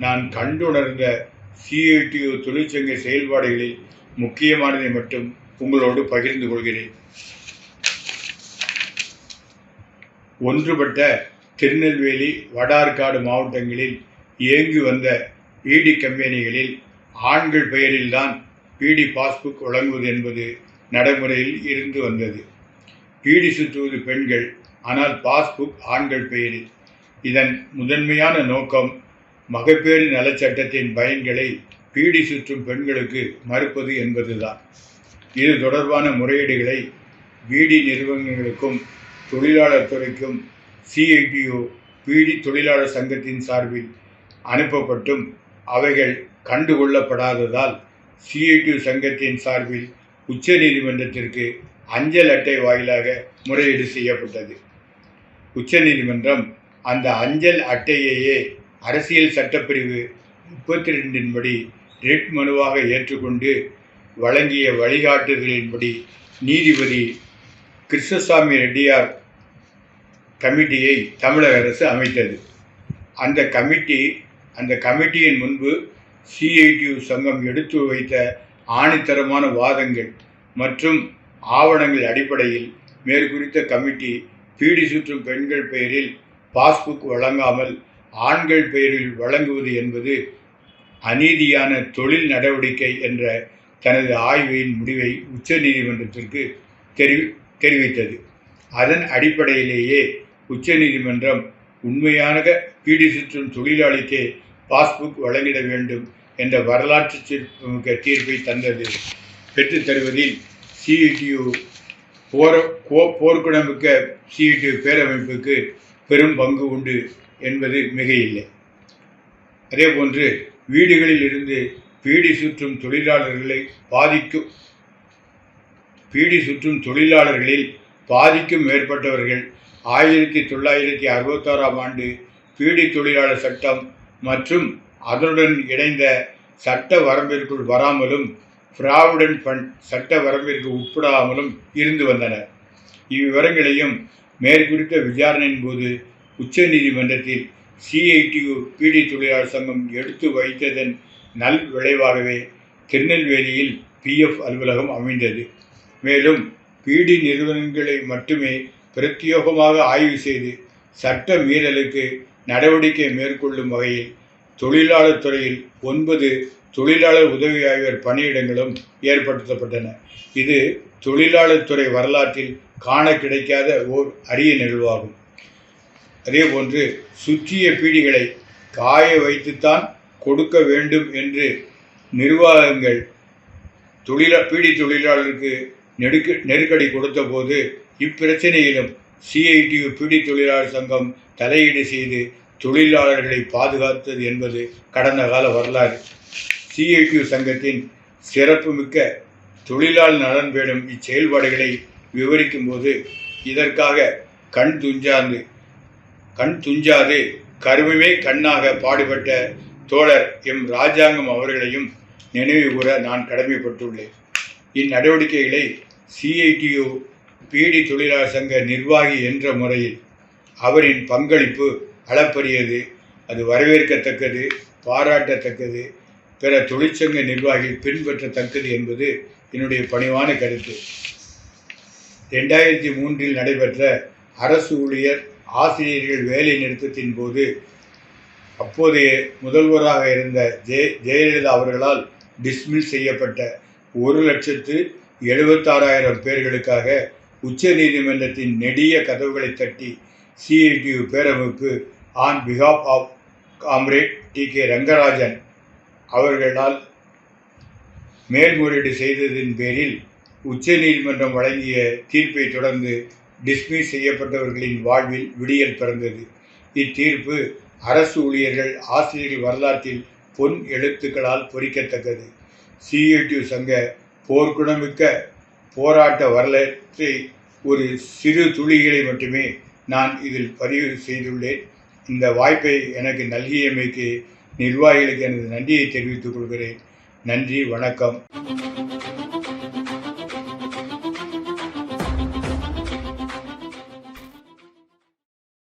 நான் கண்டுணர்ந்த சிஐடியு தொழிற்சங்க செயல்பாடுகளில் முக்கியமானதை மட்டும் உங்களோடு பகிர்ந்து கொள்கிறேன். ஒன்றுபட்ட திருநெல்வேலி வடார்காடு மாவட்டங்களில் இயங்கி வந்த இடி கம்பெனிகளில் ஆண்கள் பெயரில்தான் இடி பாஸ்புக் வழங்குவது என்பது நடைமுறையில் இருந்து வந்தது. இடி சுற்றுவது பெண்கள் ஆனால் பாஸ்புக் ஆண்கள் பெயரில். இதன் முதன்மையான நோக்கம் மகப்பேறு நலச்சட்டத்தின் பயன்களை பீடி சுற்றும் பெண்களுக்கு மறுப்பது என்பதுதான். இது தொடர்பான முறையீடுகளை பீடி நிறுவனங்களுக்கும் தொழிலாளர் துறைக்கும் சிஐடியு பீடி தொழிலாளர் சங்கத்தின் சார்பில் அனுப்பப்பட்டும். அவைகள் கண்டுகொள்ளப்படாததால் சிஐடியு சங்கத்தின் சார்பில் உச்சநீதிமன்றத்திற்கு அஞ்சல் அட்டை வாயிலாக முறையீடு செய்யப்பட்டது. உச்சநீதிமன்றம் அந்த அஞ்சல் அட்டையையே அரசியல் சட்டப்பிரிவு முப்பத்தி ரெண்டின்படி ரிட் மனுவாக ஏற்றுக்கொண்டு வழங்கிய வழிகாட்டுதலின்படி நீதிபதி கிருஷ்ணசாமி ரெட்டியார் கமிட்டியை தமிழக அரசு அமைத்தது. அந்த கமிட்டி அந்த கமிட்டியின் முன்பு சிஐடியு சங்கம் எடுத்து வைத்த ஆணித்தரமான வாதங்கள் மற்றும் ஆவணங்கள் அடிப்படையில் மேற்குறித்த கமிட்டி பீடி சுற்றும் பெண்கள் பெயரில் பாஸ்புக் வழங்காமல் ஆண்கள் பெயரில் வழங்குவது என்பது அநீதியான தொழில் நடவடிக்கை என்ற தனது ஆய்வின் முடிவை உச்சநீதிமன்றத்திற்கு தெரிவி தெரிவித்தது. அதன் அடிப்படையிலேயே உச்சநீதிமன்றம் உண்மையான பீடி சுற்றும் தொழிலாளிக்கே பாஸ்புக் வழங்கிட வேண்டும் என்ற வரலாற்று சிறப்புமிக்க தீர்ப்பை தந்தது. பெற்றுத் தருவதில் சிஇடியு போர போர்க்குணமிக்க சிஇடியு பேரமைப்புக்கு பெரும் பங்கு உண்டு. என்பது மிகையில்லை. அதேபோன்று வீடுகளில் இருந்து பீடி சுற்றும் தொழிலாளர்களை பாதிக்கும் பீடி சுற்றும் தொழிலாளர்களில் பாதிக்கும் மேற்பட்டவர்கள் ஆயிரத்தி தொள்ளாயிரத்தி அறுபத்தாறாம் ஆண்டு பீடி தொழிலாளர் சட்டம் மற்றும் அதனுடன் இணைந்த சட்ட வரம்பிற்குள் வராமலும் ப்ராவிடன்ட் ஃபண்ட் சட்ட வரம்பிற்கு உட்படாமலும் இருந்து வந்தனர். இவ்விவரங்களையும் மேற்குறித்த விசாரணையின் போது உச்சநீதிமன்றத்தில் சிஐடியு பீடி தொழிலாளர் சங்கம் எடுத்து வைத்ததன் நல் விளைவாகவே திருநெல்வேலியில் பிஎஃப் அலுவலகம் அமைந்தது. மேலும் பீடி நிறுவனங்களை மட்டுமே பிரத்யேகமாக ஆய்வு செய்து சட்ட மீறலுக்கு நடவடிக்கை மேற்கொள்ளும் வகையில் தொழிலாளர் துறையில் ஒன்பது தொழிலாளர் உதவி ஆய்வர் பணியிடங்களும் ஏற்படுத்தப்பட்டன. இது தொழிலாளர் துறை வரலாற்றில் காண கிடைக்காத ஓர் அரிய நிகழ்வாகும். அதேபோன்று சுற்றிய பீடிகளை காய வைத்துத்தான் கொடுக்க வேண்டும் என்று நிர்வாகங்கள் தொழிலா பீடி தொழிலாளருக்கு நெடுக்க நெருக்கடி கொடுத்தபோது இப்பிரச்சனையிலும் சிஐடியு பீடி தொழிலாளர் சங்கம் தலையீடு செய்து தொழிலாளர்களை பாதுகாத்தது என்பது கடந்த கால வரலாறு. சிஐடியு சங்கத்தின் சிறப்புமிக்க தொழிலாளர் நலன் பெறும் இச்செயல்பாடுகளை விவரிக்கும்போது இதற்காக கண் துஞ்சார்ந்து கண் துஞ்சாது. கருமமே கண்ணாக பாடுபட்ட தோழர் எம். ராஜாங்கம் அவர்களையும் நினைவு கூற நான் கடமைப்பட்டுள்ளேன். இந்நடவடிக்கைகளை சிஐடியு பீடி தொழிலாளர் சங்க நிர்வாகி என்ற முறையில் அவரின் பங்களிப்பு அளப்பரியது. அது வரவேற்கத்தக்கது பாராட்டத்தக்கது. பிற தொழிற்சங்க நிர்வாகிகள் பின்பற்றத்தக்கது என்பது என்னுடைய பணிவான கருத்து. ரெண்டாயிரத்தி மூன்றில் நடைபெற்ற அரசு ஊழியர் ஆசிரியர்கள் வேலை நிறுத்தத்தின் போது அப்போதைய முதல்வராக இருந்த ஜெய ஜெயலலிதா அவர்களால் டிஸ்மிஸ் செய்யப்பட்ட ஒரு லட்சத்து எழுபத்தாறாயிரம் பேர்களுக்காக உச்ச நீதிமன்றத்தின் நெடிய கதவுகளை தட்டி CITU பேரமைப்பு on behalf of comrade T K Rangarajan அவர்களால் மேல்முறையீடு செய்ததின் பேரில் உச்ச நீதிமன்றம் வழங்கிய தீர்ப்பை தொடர்ந்து டிஸ்மிஸ் செய்யப்பட்டவர்களின் வாழ்வில் விடியல் பிறந்தது. இத்தீர்ப்பு அரசு ஊழியர்கள் ஆசிரியர்கள் வரலாற்றில் பொன் எழுத்துக்களால் பொறிக்கத்தக்கது. சிஐடியு சங்க போர்க்குணமிக்க போராட்ட வரலாற்றை ஒரு சிறு துளிகளை மட்டுமே நான் இதில் பதிவு செய்துள்ளேன். இந்த வாய்ப்பை எனக்கு நல்கியமைக்கு நிர்வாகிகளுக்கு எனது நன்றியை தெரிவித்துக் கொள்கிறேன். நன்றி வணக்கம்.